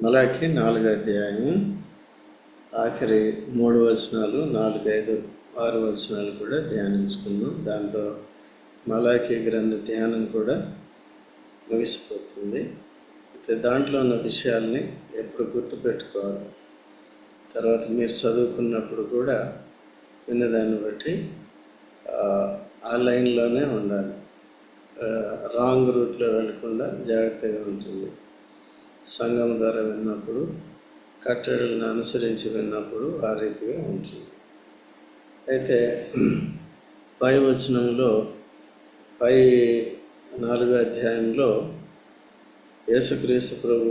మలాకి నాలుగు అధ్యాయం ఆఖరి మూడు వచనాలు నాలుగు ఐదు ఆరు వచనాలు కూడా ధ్యానించుకున్నాం దాంతో మలాకి గ్రంథ ధ్యానం కూడా ముగిసిపోతుంది. అయితే దాంట్లో ఉన్న విషయాల్ని ఎప్పుడు గుర్తుపెట్టుకోవాలి? తర్వాత మీరు చదువుకున్నప్పుడు కూడా విన్నదాన్ని బట్టి ఆ, ఆ లైన్లోనే ఉండాలి. రాంగ్ రూట్లో వెళ్ళకుండా జాగ్రత్తగా ఉంటుంది. సంఘం ద్వారా విన్నప్పుడు కట్టడలను అనుసరించి విన్నప్పుడు ఆ రీతిగా ఉంటుంది. అయితే పై వచనంలో పై నాలుగో అధ్యాయంలో యేసుక్రీస్తు ప్రభు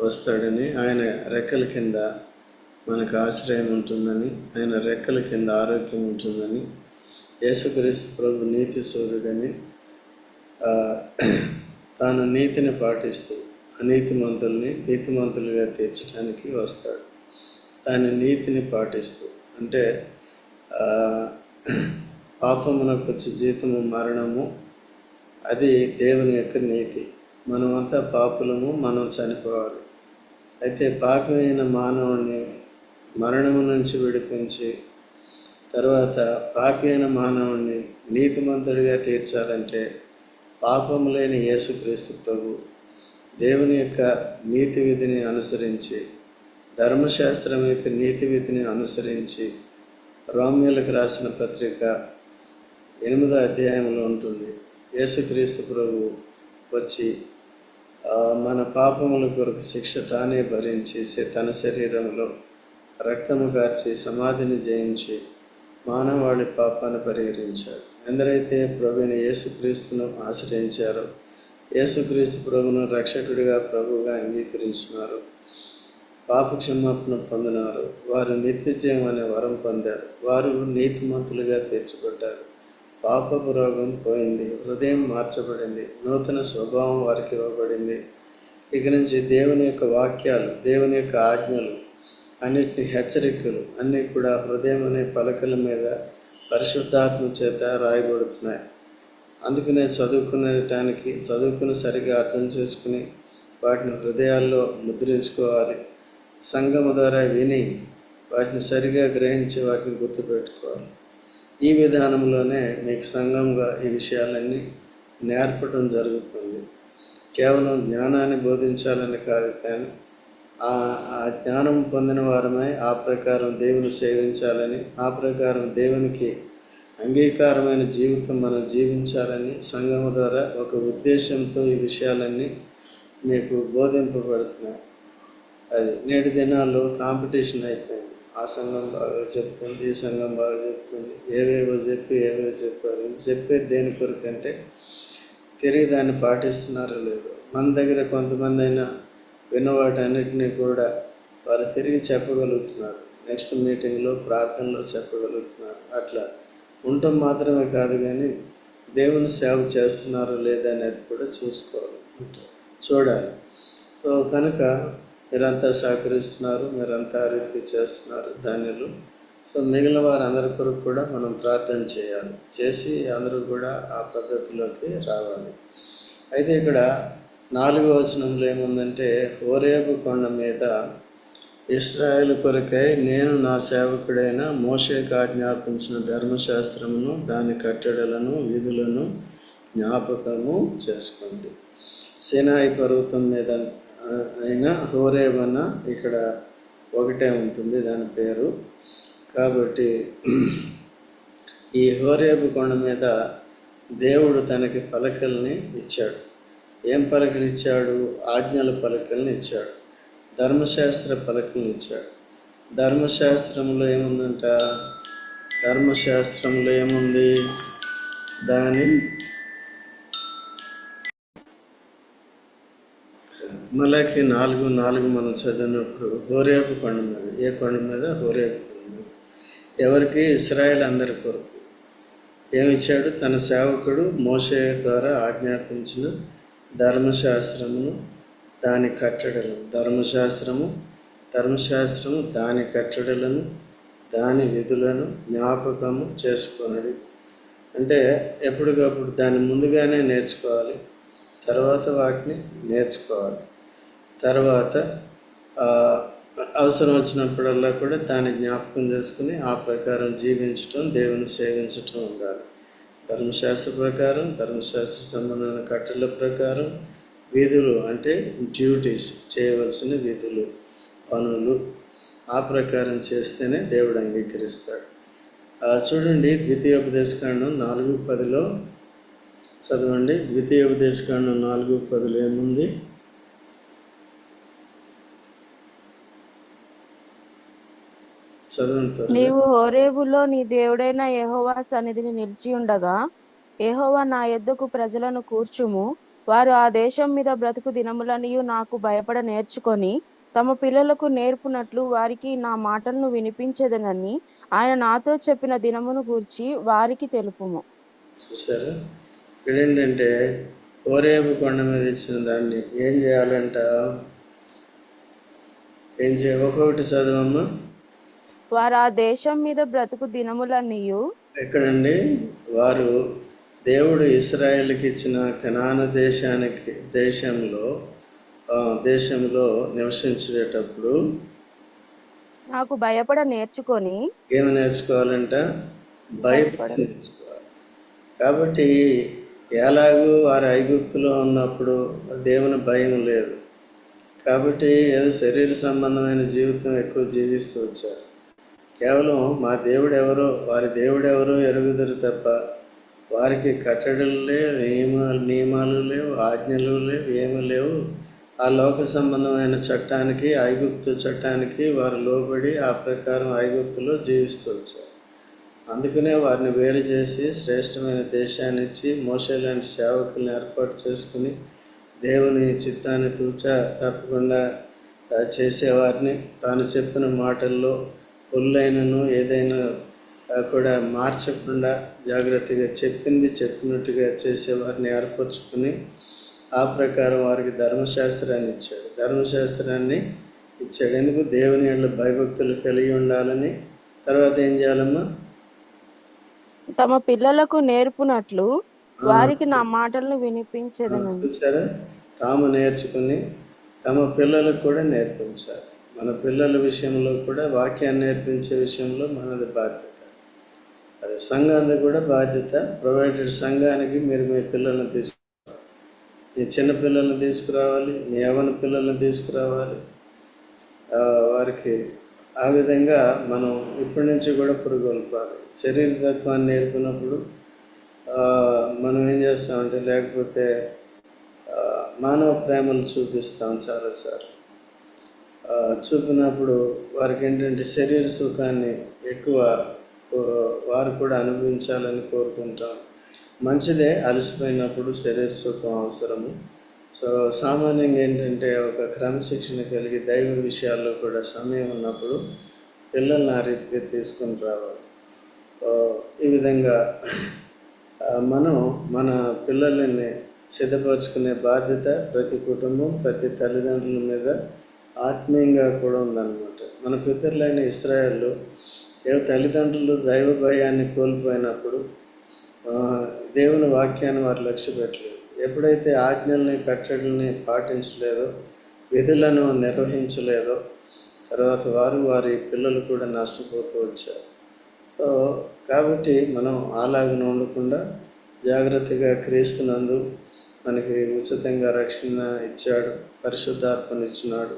వస్తాడని ఆయన రెక్కల కింద మనకు ఆశ్రయం ఉంటుందని ఆయన రెక్కల కింద ఆరోగ్యం ఉంటుందని యేసుక్రీస్తు ప్రభు నీతి సూర్యుడని తాను నీతిని పాటిస్తూ అనీతిమంతుల్ని నీతిమంతులుగా తీర్చడానికి వస్తాడు. దాని నీతిని పాటిస్తూ అంటే పాపమునకు వచ్చి జీతము మరణము అది దేవుని యొక్క నీతి. మనమంతా పాపులము మనం చనిపోవాలి. అయితే పాపమైన మానవుడిని మరణము నుంచి విడిపించి తర్వాత పాపైన మానవుణ్ణి మానవుడిని నీతిమంతుడిగా తీర్చాలంటే పాపము లేని యేసుక్రీస్తు ప్రభు దేవుని యొక్క నీతి విధిని అనుసరించి ధర్మశాస్త్రం యొక్క నీతి విధిని అనుసరించి రోమ్యులకు రాసిన పత్రిక ఎనిమిదో అధ్యాయంలో ఉంటుంది. యేసుక్రీస్తు ప్రభు వచ్చి మన పాపముల కొరకు శిక్ష తానే భరించి తన శరీరంలో రక్తము కార్చి సమాధిని జయించి మానవాళి పాపాన్ని పరిహరించాడు. ఎందరైతే ప్రభుని యేసుక్రీస్తును ఆశ్రయించారో యేసుక్రీస్తు ప్రభును రక్షకుడిగా ప్రభువుగా అంగీకరించినారు. పాప క్షమాపణ పొందినారు. వారు నిత్యజయం అనే వరం పొందారు. వారు నీతిమంతులుగా తీర్చబడ్డారు పాపపు రోగం పోయింది. హృదయం మార్చబడింది. నూతన స్వభావం వారికి ఇవ్వబడింది. ఇక నుంచి దేవుని యొక్క వాక్యాలు దేవుని యొక్క ఆజ్ఞలు అన్నిటి హెచ్చరికలు అన్నీ కూడా హృదయం అనే పలకల మీద పరిశుద్ధాత్మ చేత రాయబడుతున్నాయి. అందుకనే చదువుకునేటానికి చదువుకుని సరిగా అర్థం చేసుకుని వాటిని హృదయాల్లో ముద్రించుకోవాలి. సంఘము ద్వారా విని వాటిని సరిగా గ్రహించి వాటిని గుర్తుపెట్టుకోవాలి. ఈ విధానంలోనే మీకు సంఘంగా ఈ విషయాలన్నీ నేర్పడం జరుగుతుంది. కేవలం జ్ఞానాన్ని బోధించాలని కాదు కానీ ఆ ఆ జ్ఞానం పొందిన వారమే ఆ ప్రకారం దేవుని సేవించాలని ఆ ప్రకారం దేవునికి అంగీకారమైన జీవితం మనం జీవించాలని సంఘం ద్వారా ఒక ఉద్దేశంతో ఈ విషయాలన్నీ మీకు బోధింపబడుతున్నాయి. అది నేటి దినాల్లో కాంపిటీషన్ అయిపోయింది. ఆ సంఘం బాగా చెప్తుంది ఈ సంఘం బాగా చెప్తుంది ఏవేవో చెప్పి ఏవేవో చెప్పారు. ఇంత చెప్పేది దేని కొరకంటే తిరిగి దాన్ని పాటిస్తున్నారో లేదో. మన దగ్గర కొంతమంది అయినా విన్నవాటన్నిటినీ కూడా వారు తిరిగి చెప్పగలుగుతున్నారు. నెక్స్ట్ మీటింగ్లో ప్రార్థనలో చెప్పగలుగుతున్నారు. అట్లా ఉండటం మాత్రమే కాదు కానీ దేవుని సేవ చేస్తున్నారో లేదా అనేది కూడా చూసుకోవాలి చూడాలి. సో కనుక మీరంతా సహకరిస్తున్నారు మీరంతా ఆ రీతికి చేస్తున్నారు ధాన్యులు. సో మిగిలిన వారందరి కొరకు కూడా మనం ప్రార్థన చేయాలి. చేసి అందరూ కూడా ఆ పద్ధతిలోకి రావాలి. అయితే ఇక్కడ నాలుగో వచనంలో ఏముందంటే ఓరేబు కొండ మీద ఇస్రాయేల్ కొరకై నేను నా సేవకుడైన మోషేకు ఆజ్ఞాపించిన ధర్మశాస్త్రమును దాని కట్టడలను విధులను జ్ఞాపకము చేసుకోండి. సినాయి పర్వతం మీద అయినా హోరేబన్న ఇక్కడ ఒకటే ఉంటుంది దాని పేరు. కాబట్టి ఈ హోరేబు కొండ మీద దేవుడు తనకి పలకల్ని ఇచ్చాడు. ఏం పలకలు ఇచ్చాడు ఆజ్ఞల పలకల్ని ఇచ్చాడు. ధర్మశాస్త్ర పలకల్ని ఇచ్చాడు. ధర్మశాస్త్రంలో ఏముందంట? ధర్మశాస్త్రంలో ఏముంది? దాని మలకి నాలుగు నాలుగు మనం చదివినప్పుడు హోరేపు కొండ మీద ఏ కొండ మీద? హోరేపు కొండ మీద. ఎవరికి? ఇస్రాయల్ అందరి కొరకు. ఏమిచ్చాడు? తన సేవకుడు మోసే ద్వారా ఆజ్ఞాపించిన ధర్మశాస్త్రమును దాని కట్టడలు. ధర్మశాస్త్రము ధర్మశాస్త్రము దాని కట్టడలను దాని విధులను జ్ఞాపకము చేసుకొనడి. అంటే ఎప్పటికప్పుడు దాన్ని ముందుగానే నేర్చుకోవాలి తర్వాత వాటిని నేర్చుకోవాలి. తర్వాత అవసరం వచ్చినప్పుడల్లా కూడా దాన్ని జ్ఞాపకం చేసుకుని ఆ ప్రకారం జీవించటం దేవుని సేవించటం ఉండాలి. ధర్మశాస్త్ర ప్రకారం ధర్మశాస్త్ర సంబంధమైన కట్టల ప్రకారం విధులు అంటే డ్యూటీస్ చేయవలసిన విధులు పనులు ఆ ప్రకారం చేస్తేనే దేవుడు అంగీకరిస్తాడు. అలా చూడండి ద్వితీయోపదేశకాండం నాలుగు పదిలో చదవండి. ద్వితీయోపదేశకాండం నాలుగు పదిలో ఏముంది? నీవు హోరేబులో నీ దేవుడైన యెహోవా సన్నిధిని నిలిచి ఉండగా యెహోవా నా యొద్దకు ప్రజలను కూర్చుము. వారు ఆ దేశం మీద బ్రతుకు దినములనియు నాకు భయపడ నేర్చుకొని తమ పిల్లలకు నేర్పునట్లు వారికి నా మాటలను వినిపించేదనని ఆయన నాతో చెప్పిన దినమును గూర్చి వారికి తెలుపుము. చూసారా ఇక్కడ ఏంటంటే ఓరేపు కొండ మీద ఇచ్చిన దాన్ని ఏం చేయాలంట ఏం చేయ ఒక్కొక్కటి చదవమ్మా. వారు ఆ దేశం మీద బ్రతుకు దినములనియు ఎక్కడండి? వారు దేవుడు ఇస్రాయేల్కి ఇచ్చిన కనాన దేశానికి దేశంలో దేశంలో నివసించేటప్పుడు నాకు భయపడ నేర్చుకొని ఏమి నేర్చుకోవాలంట? భయపడి నేర్చుకోవాలి. కాబట్టి ఎలాగూ వారు ఐగుప్తులో ఉన్నప్పుడు దేవుని భయం లేదు. కాబట్టి ఏదో శరీర సంబంధమైన జీవితం ఎక్కువ జీవిస్తూ వచ్చారు. కేవలం మా దేవుడు ఎవరో వారి దేవుడు ఎవరో ఎరుగుదరు తప్ప వారికి కట్టడలు లేవు నియమాలు నియమాలు లేవు ఆజ్ఞలు లేవు ఏమీ లేవు. ఆ లోక సంబంధమైన చట్టానికి ఐగుప్తు చట్టానికి వారు లోబడి ఆ ప్రకారం ఐగుప్తులో జీవిస్తూ వచ్చారు. అందుకనే వారిని వేరు చేసి శ్రేష్టమైన దేశాన్ని ఇచ్చి మోసే లాంటి సేవకులను ఏర్పాటు చేసుకుని దేవుని చిత్తాన్ని తూచా తప్పకుండా చేసేవారిని. తాను చెప్పిన మాటల్లో పొల్లైనను ఏదైనా కూడా మార్చకుండా జాగ్రత్తగా చెప్పింది చెప్పినట్టుగా చేసేవారిని ఏర్పరచుకుని ఆ ప్రకారం వారికి ధర్మశాస్త్రాన్ని ఇచ్చాడు. ధర్మశాస్త్రాన్ని ఇచ్చాడు. ఎందుకు? దేవుని యొక్క భయభక్తులు కలిగి ఉండాలని. తర్వాత ఏం చేయాలమ్మా? తమ పిల్లలకు నేర్పునట్లు వారికి నా మాటలను వినిపించేదనని చూసారా? తాము నేర్చుకుని తమ పిల్లలకు కూడా నేర్పించాలి. మన పిల్లల విషయంలో కూడా వాక్యాన్ని నేర్పించే విషయంలో మనది బాధ్యత. అది సంఘానికి కూడా బాధ్యత. ప్రొవైడెడ్ సంఘానికి మీరు మీ పిల్లల్ని తీసుకు మీ చిన్న పిల్లల్ని తీసుకురావాలి మీ యవన పిల్లల్ని తీసుకురావాలి. వారికి ఆ విధంగా మనం ఇప్పటి నుంచి కూడా పురుగొల్పాలి. శరీర తత్వాన్ని నేర్పినప్పుడు మనం ఏం చేస్తామంటే లేకపోతే మానవ ప్రేమలు చూపిస్తాం చాలాసార్లు. చూపినప్పుడు వారికి ఏంటంటే శరీర సుఖాన్ని ఎక్కువ వారు కూడా అనుభవించాలని కోరుకుంటాం. మంచిదే అలసిపోయినప్పుడు శరీర సుఖం అవసరము. సో సామాన్యంగా ఏంటంటే ఒక క్రమశిక్షణ కలిగి దైవ విషయాల్లో కూడా సమయం ఉన్నప్పుడు పిల్లల్ని ఆ రీతిగా తీసుకొని రావాలి. ఈ విధంగా మనం మన పిల్లలని సిద్ధపరచుకునే బాధ్యత ప్రతి కుటుంబం ప్రతి తల్లిదండ్రుల మీద ఆత్మీయంగా కూడా ఉందన్నమాట. మన పితరులైన ఇస్రాయల్లో ఏ తల్లిదండ్రులు దైవ భయాన్ని కోల్పోయినప్పుడు దేవుని వాక్యాన్ని వారు లక్ష్య పెట్టలేదు. ఎప్పుడైతే ఆజ్ఞల్ని కట్టడల్ని పాటించలేదో విధులను నిర్వహించలేదో తర్వాత వారు వారి పిల్లలు కూడా నష్టపోతూ వచ్చారు. సో కాబట్టి మనం అలాగనే ఉండకుండా జాగ్రత్తగా క్రీస్తునందు మనకి ఉచితంగా రక్షణ ఇచ్చాడు పరిశుద్ధాత్మను ఇచ్చినాడు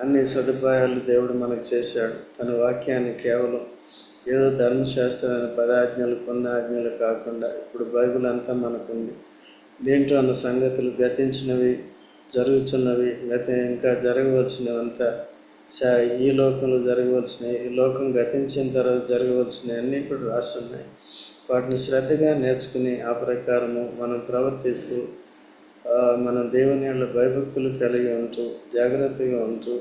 అన్ని సదుపాయాలు దేవుడు మనకు చేశాడు. తన వాక్యాన్ని కేవలం ఏదో ధర్మశాస్త్రమైన పదాజ్ఞలు కొన్ని ఆజ్ఞలు కాకుండా ఇప్పుడు బైబిల్ అంతా మనకుంది. దీంట్లో ఉన్న సంగతులు గతించినవి జరుగుతున్నవి గత ఇంకా జరగవలసినవంతా సా ఈ లోకంలో జరగవలసినవి ఈ లోకం గతించిన తర్వాత జరగవలసినవి అన్నీ ఇప్పుడు రాస్తున్నాయి వాటిని శ్రద్ధగా నేర్చుకుని ఆ ప్రకారము మనం ప్రవర్తిస్తూ మనం దేవుని వాళ్ళ భయభక్తులు కలిగి ఉంటూ జాగ్రత్తగా ఉంటూ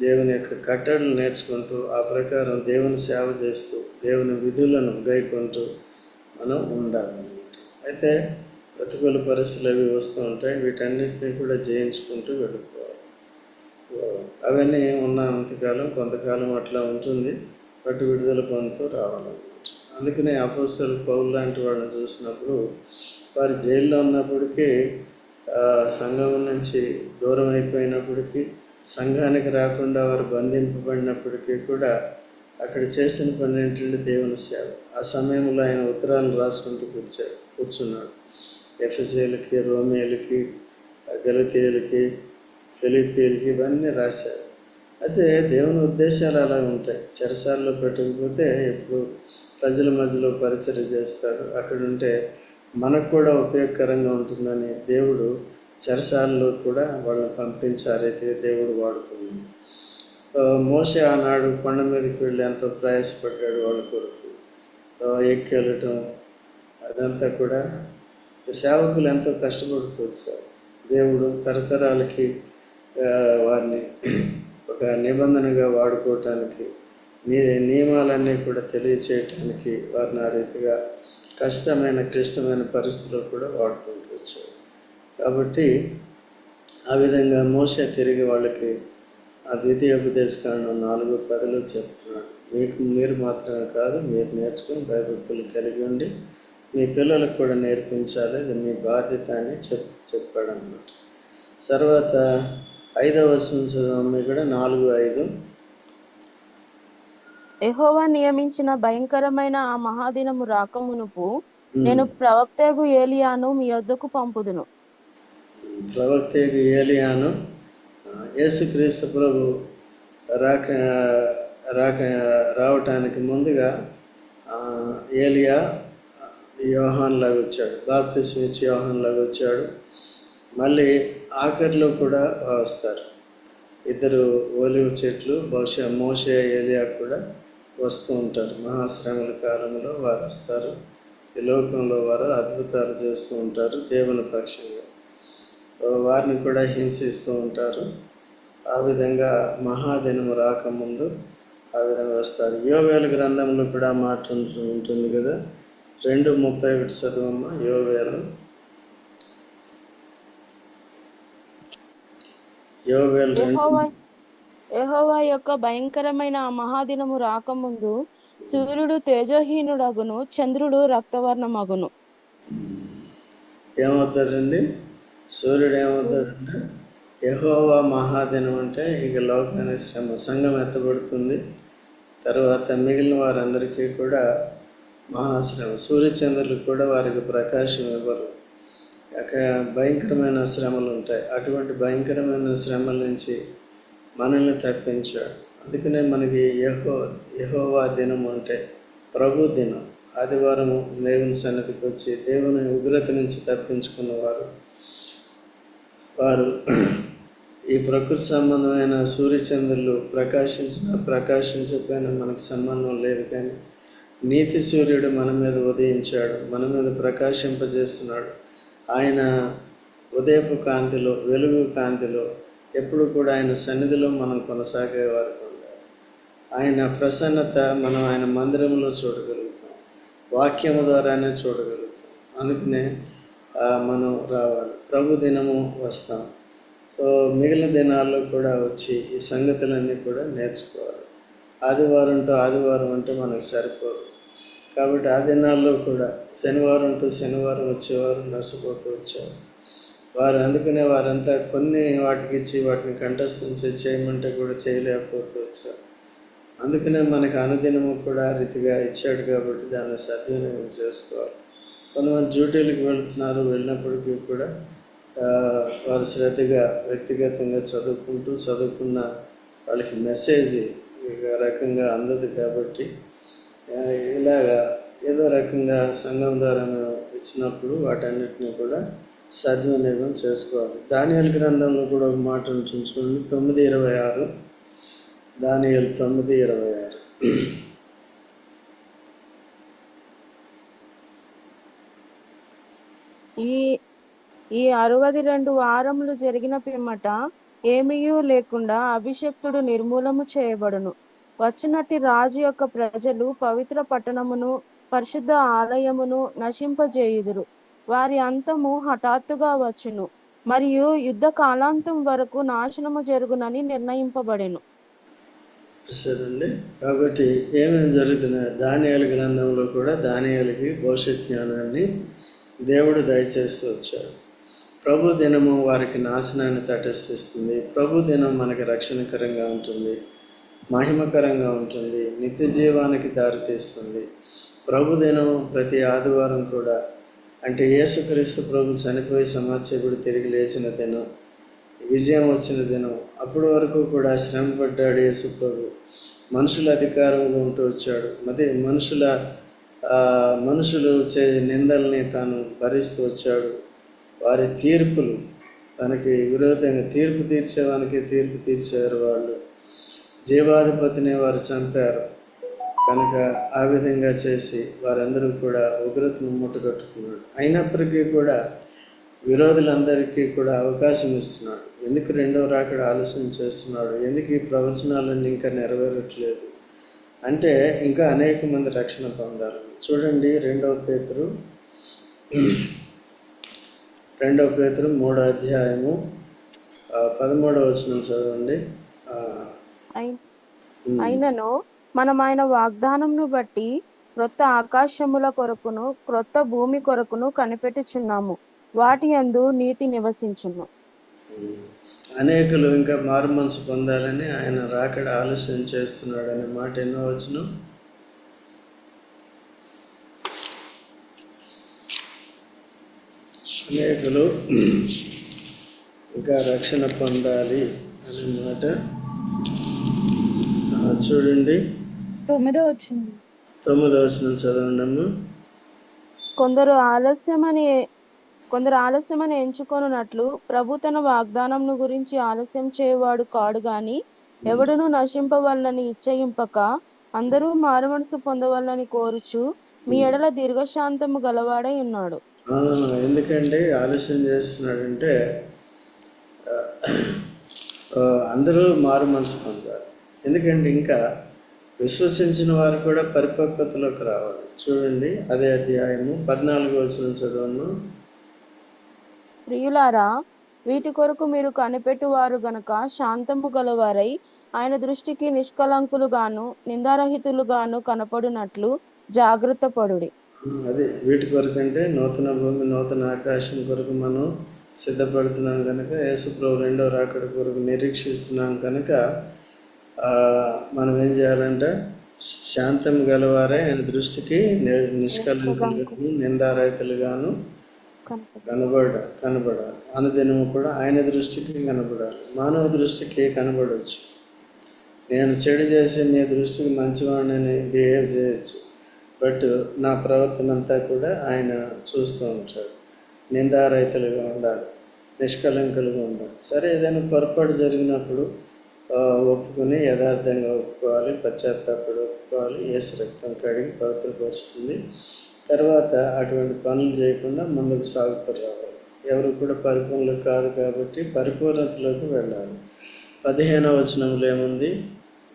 దేవుని యొక్క కట్టడలు నేర్చుకుంటూ ఆ ప్రకారం దేవుని సేవ చేస్తూ దేవుని విధులను గైకుంటూ మనం ఉండాలన్నమాట. అయితే ప్రతికూల పరిస్థితులు అవి వస్తూ ఉంటాయి. వీటన్నిటిని కూడా జయించుకుంటూ వెళ్ళిపోవాలి. అవన్నీ ఉన్నంతకాలం కొంతకాలం అట్లా ఉంటుంది. పట్టు విడుదల పొందుతూ రావాలన్నమాట. అందుకనే అపోస్తలు పౌరు లాంటి వాళ్ళని చూసినప్పుడు వారు జైల్లో ఉన్నప్పటికీ సంఘం నుంచి దూరం అయిపోయినప్పటికీ సంఘానికి రాకుండా వారు బంధింపబడినప్పటికీ కూడా అక్కడ చేసిన పని ఏంటంటే దేవుని సేవ. ఆ సమయంలో ఆయన ఉత్తరాలను రాసుకుంటూ కూర్చాడు కూర్చున్నాడు. ఎఫ్ఎస్ఏలకి రోమియోలకి గలతీయులకి ఫిలిపీలకి ఇవన్నీ రాశాడు. అయితే దేవుని ఉద్దేశాలు అలా ఉంటాయి. చెరసాల్లో పెట్టకపోతే ఎప్పుడు ప్రజల మధ్యలో పరిచయం చేస్తాడు. అక్కడుంటే మనకు కూడా ఉపయోగకరంగా ఉంటుందని దేవుడు చెరసాలలో కూడా వాళ్ళని పంపించి ఆ రీతిగా దేవుడు వాడుకున్నాడు. మోసే ఆనాడు కొండ మీదకి వెళ్ళి ఎంతో ప్రయాసపడ్డాడు వాళ్ళ కొరకు. ఎక్కెళ్ళటం అదంతా కూడా సేవకులు ఎంతో కష్టపడుతూ వచ్చారు. దేవుడు తరతరాలకి వారిని ఒక నిబంధనగా వాడుకోవటానికి నీ నియమాలన్నీ కూడా తెలియచేయటానికి వారిని ఆ రీతిగా కష్టమైన క్లిష్టమైన పరిస్థితుల్లో కూడా వాడుకుంటూ వచ్చారు. కాబట్టి ఆ విధంగా మోస తిరిగి వాళ్ళకి ఆ ద్వితీయోపదేశకాండం నాలుగు పదలు చెప్తున్నాడు. మీకు మీరు మాత్రమే కాదు మీరు నేర్చుకుని భయభక్తులు కలిగి ఉండి మీ పిల్లలకు కూడా నేర్పించాలి ఇది మీ బాధ్యత అని చెప్ చెప్పాడనమాట తర్వాత ఐదవ వచనం చదవమ్మ కూడా నాలుగు ఐదు యెహోవా నియమించిన భయంకరమైన ఆ మహాదినము రాకమునుపు నేను ప్రవక్తగు ఏలియాను మీ యొద్దకు పంపుదును. ప్రవక్తకు ఏలియాను యేసుక్రీస్తు ప్రభు రాక రాక రావటానికి ముందుగా ఏలియా యోహాన్లాగా వచ్చాడు బాప్తిస్మ ఇచ్చి యోహాన్లాగా వచ్చాడు. మళ్ళీ ఆఖరిలో కూడా వస్తారు. ఇద్దరు ఒలివ చెట్లు బహుశా మోషే ఏలియా కూడా వస్తూ ఉంటారు. మహాశ్రమల కాలంలో వారు వస్తారు. ఈ లోకంలో వారు అద్భుతాలు చేస్తూ ఉంటారు దేవుని పక్షంగా. వారిని కూడా హింసిస్తూ ఉంటారు. ఆ విధంగా మహాదినం రాకముందు ఆ విధంగా వస్తారు. యోవేల గ్రంథంలో కూడా మాట ఉంటుంది కదా? రెండు ముప్పై ఒకటి చదువమ్మ యోవేలు. యోవేలు రెండు యహోవా యొక్క భయంకరమైన ఆ మహాదినము రాకముందు సూర్యుడు తేజోహీనుడగును చంద్రుడు రక్తవర్ణమగును. ఏమవుతాడండి? సూర్యుడు ఏమవుతాడంటే యహోవా మహాదినం అంటే ఇక లోకానికి శ్రమ సంఘం ఎత్తబడుతుంది. తర్వాత మిగిలిన వారందరికీ కూడా మహాశ్రమ సూర్యచంద్రులకు కూడా వారికి ప్రకాశం ఇవ్వరు. అక్కడ భయంకరమైన శ్రమలు ఉంటాయి. అటువంటి భయంకరమైన శ్రమల నుంచి మనల్ని తప్పించాడు. అందుకనే మనకి యహో యహోవా దినం అంటే ప్రభు దినం. ఆదివారం దేవుని సన్నిధికి వచ్చి దేవుని ఉగ్రత నుంచి తప్పించుకున్నవారు వారు ఈ ప్రకృతి సంబంధమైన సూర్యచంద్రులు ప్రకాశించిన ప్రకాశించకపోయినా మనకు సంబంధం లేదు కానీ నీతి సూర్యుడు మన మీద ఉదయించాడు మన మీద ప్రకాశింపజేస్తున్నాడు. ఆయన ఉదయపు కాంతిలో వెలుగు కాంతిలో ఎప్పుడు కూడా ఆయన సన్నిధిలో మనం కొనసాగే వరకు ఉండాలి. ఆయన ప్రసన్నత మనం ఆయన మందిరంలో చూడగలుగుతాం. వాక్యము ద్వారానే చూడగలుగుతాం. అందుకనే మనం రావాలి. ప్రభు దినము వస్తాం. సో మిగిలిన దినాల్లో కూడా వచ్చి ఈ సంగతులన్నీ కూడా నేర్చుకోవాలి. ఆదివారం టు ఆదివారం అంటే మనకు సరిపోదు. కాబట్టి ఆ దినాల్లో కూడా శనివారం టు శనివారం వచ్చేవారు నష్టపోతూ వచ్చారు వారు అందుకనే వారంతా కొన్ని వాటికి ఇచ్చి వాటిని కంఠస్థం చేయమంటే కూడా చేయలేకపోతూ వచ్చారు అందుకనే మనకు అనుదినము కూడా ఆ రీతిగా ఇచ్చాడు కాబట్టి దాన్ని సద్వినియోగం చేసుకోవాలి. కొంతమంది డ్యూటీలకు వెళ్తున్నారు వెళ్ళినప్పటికీ కూడా వారు శ్రద్ధగా వ్యక్తిగతంగా చదువుకుంటూ చదువుకున్న వాళ్ళకి మెసేజ్ ఇక రకంగా అందదు కాబట్టి ఇలాగా ఏదో రకంగా సంఘం ద్వారా మేము ఇచ్చినప్పుడు వాటన్నిటిని కూడా సద్వినియోగం చేసుకోవాలి. దానియల్ గ్రంథంలో కూడా ఒక మాట ఉంటుంది చూడండి. తొమ్మిది ఇరవై ఆరు. దానియల్ తొమ్మిది ఇరవై ఆరు. ఈ ఈ అరవది రెండు వారములు జరిగిన పిమ్మట ఏమీయూ లేకుండా అభిషక్తుడు నిర్మూలము చేయబడును. వచ్చినట్టి రాజు యొక్క ప్రజలు పవిత్ర పట్టణమును పరిశుద్ధ ఆలయమును నశింపజేయుదురు. వారి అంతము హఠాత్తుగా వచ్చును మరియు యుద్ధ కాలాంతం వరకు నాశనము జరుగునని నిర్ణయింపబడెను. సరేండి కాబట్టి ఏమేమి జరుగుతున్నాయి ధాన్యాల గ్రంథంలో కూడా ధాన్యాలకి భవిష్యత్ జ్ఞానాన్ని దేవుడు దయచేస్తూ వచ్చాడు. ప్రభు దినము వారికి నాశనాన్ని తటస్థిస్తుంది. ప్రభు దినం మనకి రక్షణకరంగా ఉంటుంది. మహిమకరంగా ఉంటుంది. నిత్య జీవానికి దారితీస్తుంది. ప్రభు దినం ప్రతి ఆదివారం కూడా అంటే యేసుక్రీస్తు ప్రభు చనిపోయి సమాజకుడు తిరిగి లేచిన దినం విజయం వచ్చిన దినం అప్పటి వరకు కూడా శ్రమ పడ్డాడు యేసు ప్రభు. మనుషుల అధికారంలో ఉంటూ వచ్చాడు. మరి మనుషుల మనుషులు చే నిందల్ని తాను భరిస్తూ వచ్చాడు. వారి తీర్పులు తనకి విరోధంగా తీర్పు తీర్చేవానికి తీర్పు తీర్చారు వాళ్ళు. జీవాధిపతిని వారు చంపారు. కనుక ఆ విధంగా చేసి వారందరూ కూడా ఉగ్రతను మూటగట్టుకున్నాడు అయినప్పటికీ కూడా విరోధులందరికీ కూడా అవకాశం ఇస్తున్నాడు. ఎందుకు రెండవ రాకడ ఆలస్యం చేస్తున్నాడు? ఎందుకు ఈ ప్రవచనాలన్నీ ఇంకా నెరవేరట్లేదు? అంటే ఇంకా అనేక మంది రక్షణ పొందాలి చూడండి రెండవ పేతురు. రెండవ పేతురు మూడో అధ్యాయము పదమూడవ వచనం చదవండి. అయినను మనం ఆయన వాగ్దానంను బట్టి క్రొత్త ఆకాశముల కొరకును క్రొత్త భూమి కొరకును కనిపెట్టుచున్నాము. వాటి యందు నీతి నివసించును. అనేకులు ఇంకా మారు మనసు పొందాలని ఆయన రాకడ ఆలస్యం చేస్తున్నాడు అనే మాట ఎన్నో వచ్చిన అనేకులు ఇంకా రక్షణ పొందాలి అనే మాట. చూడండి. తొమ్మిదో వచ్చింది తొమ్మిదో వచ్చిన చదవండమ్మా. కొందరు ఆలస్యమని కొందరు ఆలస్యమని ఎంచుకొనున్నట్లు ప్రభు తన వాగ్దానంను గురించి ఆలస్యం చేయవాడు కాడు గాని ఎవడును నశింపవలనని ఇచ్చయింపక అందరూ మారుమనసు పొందవలనని కోరుచు మీ ఎడల దీర్ఘశాంతము గలవాడై ఉన్నాడు. ఆ, ఎందుకండి ఆలస్యం చేస్తున్నాడంటే అందరూ మారు మనసు పొందాలి. ఎందుకంటే ఇంకా విశ్వసించిన వారు కూడా పరిపక్వతలోకి రావాలి. చూడండి అదే అధ్యాయము పద్నాలుగు వచ్చిన చదవను. ప్రియులారా వీటి కొరకు మీరు కనిపెట్టువారు గనుక శాంతము గలవారై ఆయన దృష్టికి నిష్కలంకులుగాను నిందారహితులుగాను కనపడునట్లు జాగ్రత్త పడుడి. అదే వీటి కొరకు అంటే నూతన భూమి నూతన ఆకాశం కొరకు మనం సిద్ధపడుతున్నాం కనుక యేసుప్రభు రెండో రాకడ కొరకు నిరీక్షిస్తున్నాం కనుక మనం ఏం చేయాలంటే శాంతం గలవారే ఆయన దృష్టికి ని- నిష్కలంకులుగాను నిందారహితులుగాను కనబడ కనబడాలి. అనుదినము కూడా ఆయన దృష్టికి కనబడాలి. మానవ దృష్టికి కనబడవచ్చు నేను చెడు చేసి మీ దృష్టికి మంచివాడిని బిహేవ్ చేయొచ్చు. బట్ నా ప్రవర్తన అంతా కూడా ఆయన చూస్తూ ఉంటాడు. నిందారహితులుగా ఉండాలి. నిష్కలంకులుగా ఉండాలి. సరే ఏదైనా పొరపాటు జరిగినప్పుడు ఒప్పుకొని యథార్థంగా ఒప్పుకోవాలి పశ్చాత్తాపడి ఒప్పుకోవాలి ఏసు రక్తం కడిగి పవిత్రపరుస్తుంది. తర్వాత అటువంటి పనులు చేయకుండా ముందుకు సాగుతూ రావాలి. ఎవరు కూడా పరిపూర్ణలు కాదు కాబట్టి పరిపూర్ణతలోకి వెళ్ళాలి. పదిహేనవ వచనంలో ఏముంది?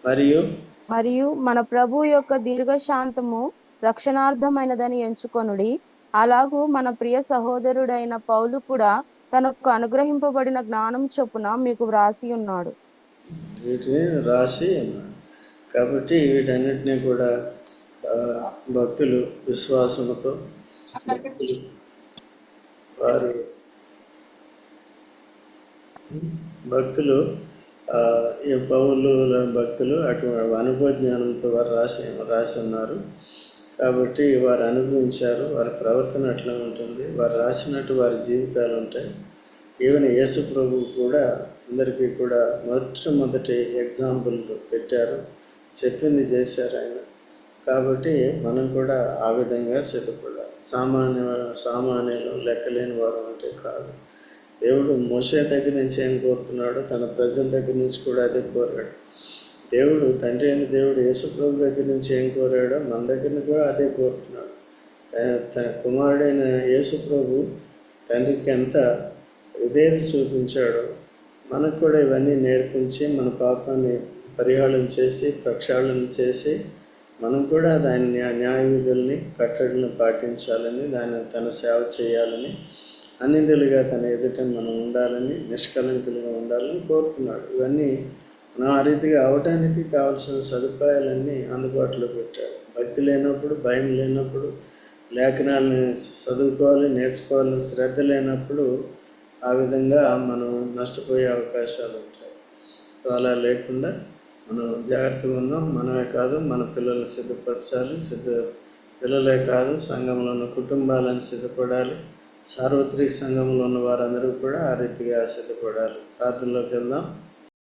మరియు మరియు మన ప్రభు యొక్క దీర్ఘశాంతము రక్షణార్థమైనదని ఎంచుకొనుడి. అలాగూ మన ప్రియ సహోదరుడైన పౌలు కూడా తనకు అనుగ్రహింపబడిన జ్ఞానం చొప్పున మీకు వ్రాసి ఉన్నాడు. వీటిని రాసి కాబట్టి వీటన్నిటినీ కూడా భక్తులు విశ్వాసంతో వారు భక్తులు ఈ పౌలు భక్తులు అటువంటి అనుభవ జ్ఞానంతో వారు రాసి రాసి ఉన్నారు. కాబట్టి వారు అనుభవించారు వారి ప్రవర్తన అట్లా ఉంటుంది. వారు రాసినట్టు వారి జీవితాలు ఉంటాయి. ఈవెన్ యేసు ప్రభు కూడా అందరికీ కూడా మొట్టమొదటి ఎగ్జాంపుల్ పెట్టారు. చెప్పింది చేశారు ఆయన. కాబట్టి మనం కూడా ఆ విధంగా సిద్ధపడాలి. సామాన్య సామాన్యులు లెక్కలేని వారు అంటే కాదు. దేవుడు మోసే దగ్గర నుంచి ఏం కోరుతున్నాడో తన ప్రజల దగ్గర నుంచి కూడా అదే కోరాడు. దేవుడు తండ్రి అయిన దేవుడు యేసుప్రభు దగ్గర నుంచి ఏం కోరాడో మన దగ్గర కూడా అదే కోరుతున్నాడు. తన కుమారుడైన యేసుప్రభు తండ్రికి ఎంత విధేయత చూపించాడో. మనకు కూడా ఇవన్నీ నేర్పించి మన పాపాన్ని పరిహారం చేసి ప్రక్షాళన చేసి మనం కూడా దాని న్యా- న్యాయ విధుల్ని కట్టడిని పాటించాలని దాని తన సేవ చేయాలని అన్నిధులుగా తన ఎదుట మనం ఉండాలని నిష్కలంకులుగా ఉండాలని కోరుతున్నాడు. ఇవన్నీ మనం ఆ రీతిగా అవడానికి కావలసిన సదుపాయాలన్నీ అందుబాటులో పెట్టాడు. భక్తి లేనప్పుడు భయం లేనప్పుడు లేఖనాలని చదువుకోవాలి నేర్చుకోవాలని శ్రద్ధ లేనప్పుడు ఆ విధంగా మనం నష్టపోయే అవకాశాలు ఉంటాయి. సో అలా లేకుండా మనం జాగ్రత్తగా ఉన్నాం. మనమే కాదు మన పిల్లల్ని సిద్ధపరచాలి. సిద్ధ పిల్లలే కాదు సంఘంలో ఉన్న కుటుంబాలను సిద్ధపడాలి. సార్వత్రిక సంఘంలో ఉన్న వారందరూ కూడా ఆ రీతిగా సిద్ధపడాలి. ప్రార్థనలోకి వెళ్దాం.